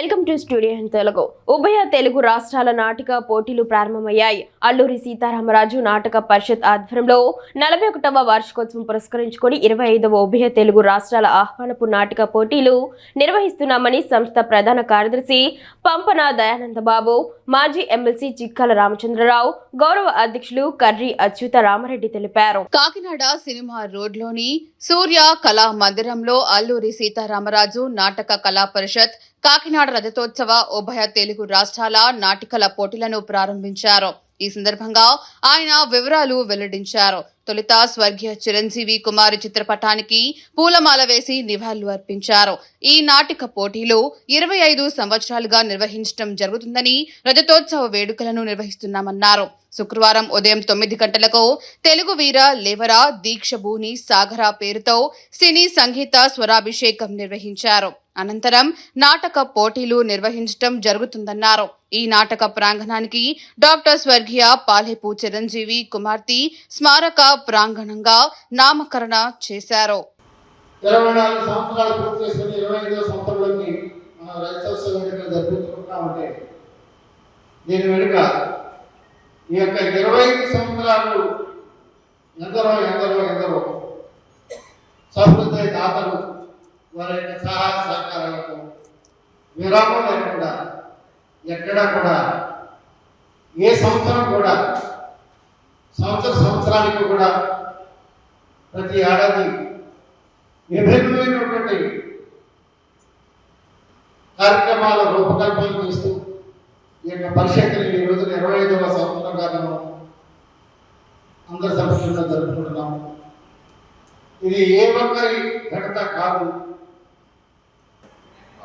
Welcome to studio Telugu. ఉభయ తెలుగు రాష్ట్రాల నాటక పోటీలు ప్రారంభమయ్యాయి. అల్లూరి సీతారామరాజు నాటక పరిషత్ ఆధ్వర్యంలో నలభై ఒకటవ వార్షికోత్సవం పురస్కరించుకొని ఇరవై ఐదవ ఉభయ తెలుగు రాష్ట్రాల ఆహ్వానపు నాటక పోటీలు నిర్వహిస్తున్నామని సంస్థ ప్రధాన కార్యదర్శి పంపన దయానంద బాబు మాజీ ఎమ్మెల్సీ చిక్కల రామచంద్రరావు గౌరవ అధ్యక్షులు కర్రి అచ్యుత రామరెడ్డి తెలిపారు. కాకినాడ సినిమా రోడ్లోని సూర్య కళా మందిరంలో అల్లూరి సీతారామరాజు నాటక కళా పరిషత్ కాకినాడ రజతోత్సవ ఉభయ తెలుగు రాష్ట్రాల నాటికల పోటీలను ప్రారంభించారు. ఈ సందర్భంగా ఆయన వివరాలు వెల్లడించారు. తొలుత స్వర్గీయ చిరంజీవి కుమారి చిత్రపటానికి పూలమాల వేసి నివాళులు అర్పించారు. ఈ నాటిక పోటీలు ఇరవై ఐదు సంవత్సరాలుగా నిర్వహించడం జరుగుతుందని రజతోత్సవ వేడుకలను నిర్వహిస్తున్నామన్నారు. శుక్రవారం ఉదయం తొమ్మిది గంటలకు తెలుగు వీర లేవరా దీక్షభూని సాగర పేరుతో సినీ సంగీత స్వరాభిషేకం నిర్వహించారు. అనంతరం నాటక పోటీలు నిర్వహించడం జరుగుతుందన్నారు. ఈ నాటక ప్రాంగణానికి డాక్టర్ స్వర్గీయ పాలెపు చిరంజీవి కుమార్తె స్మారక ప్రాంగణంగా నామకరణ చేశారు. ఇరవై నాలుగు సంవత్సరాలు పూర్తి చేసుకుని ఇరవై ఐదో సంవత్సరంలోకి మన రైతోత్సవ ఉంటే దీని వెనుక ఈ యొక్క ఇరవై ఐదు సంవత్సరాలు ఎందరో ఎందరో ఎందరో సహృదయ దాతలు వారి యొక్క సహాయ సహకారాలకు విరామం లేకుండా ఎక్కడా కూడా ఏ సంవత్సరం కూడా సంవత్సర సంవత్సరానికి కూడా ప్రతి ఏడాది విభిన్నమైనటువంటి కార్యక్రమాల రూపకల్పన చేస్తూ ఈ యొక్క పరిషత్తుని ఈ రోజున ఇరవై ఐదవ సంవత్సరంగా మనం అందరి సమక్షంలో జరుపుకుంటున్నాము. ఇది ఏ ఒక్కరి ఘనత కాదు.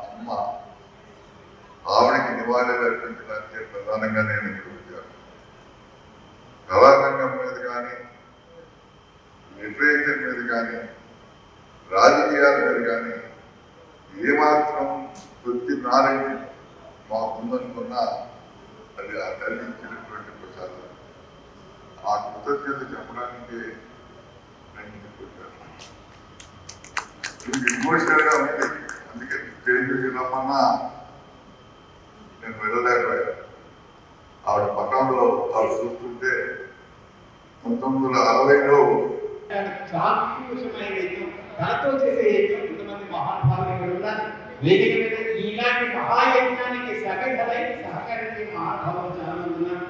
అమ్మ ఆవిడకి నివాళులు అర్పించడానికి ప్రధానంగా నేను ఇక్కడ వచ్చాను కళారంగం మీద కానీ లిటరేచర్ మీద కానీ రాజకీయాల మీద కానీ ఏమాత్రం కొద్ది నాలెడ్జ్ మాకుందనుకున్నా అది ఆ తల్లి ఇచ్చినటువంటి ప్రసాదం. ఆ కృతజ్ఞత చెప్పడానికి నేను ఇక్కడికి ఇది ఇమోషనల్గా ఉంది. అందుకే స్టేజ్ రమ్మన్నా నేను వెళ్ళలేకపోయాను ఆవిడ పట్టణంలో ఆవిడ చూస్తుంటే పంతొమ్మిది వందల అరవైలో సాంస్కృతికమైన యజ్ఞం. తనతో చేసే యజ్ఞం ఇంతమంది మహానుభావులు ఇక్కడ ఉన్నారు. వేదిక మీద ఇలాంటి మహాయజ్ఞానికి సగధలై సహకరించే మహానుభావులు చాలా మంది ఉన్నారు.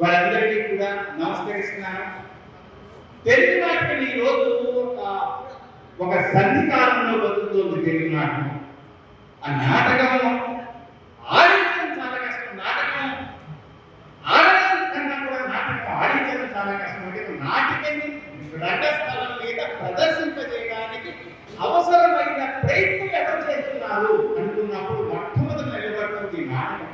వారందరికీ కూడా నమస్కరిస్తున్నాను. తెలుగు నాటకం ఈ రోజు ఒక ఒక సంధికాలంలో బతుకుతోంది తెలుగు నాటకం ఆ నాటకం ఆడించడం చాలా కష్టం. నాటకం ఆడడం కన్నా కూడా నాటకం ఆడించడం చాలా కష్టం. అంటే నాటికని రంగస్థలం మీద ప్రదర్శింపజేయడానికి అవసరమైన ప్రయత్నం ఎవరు చేస్తున్నారు?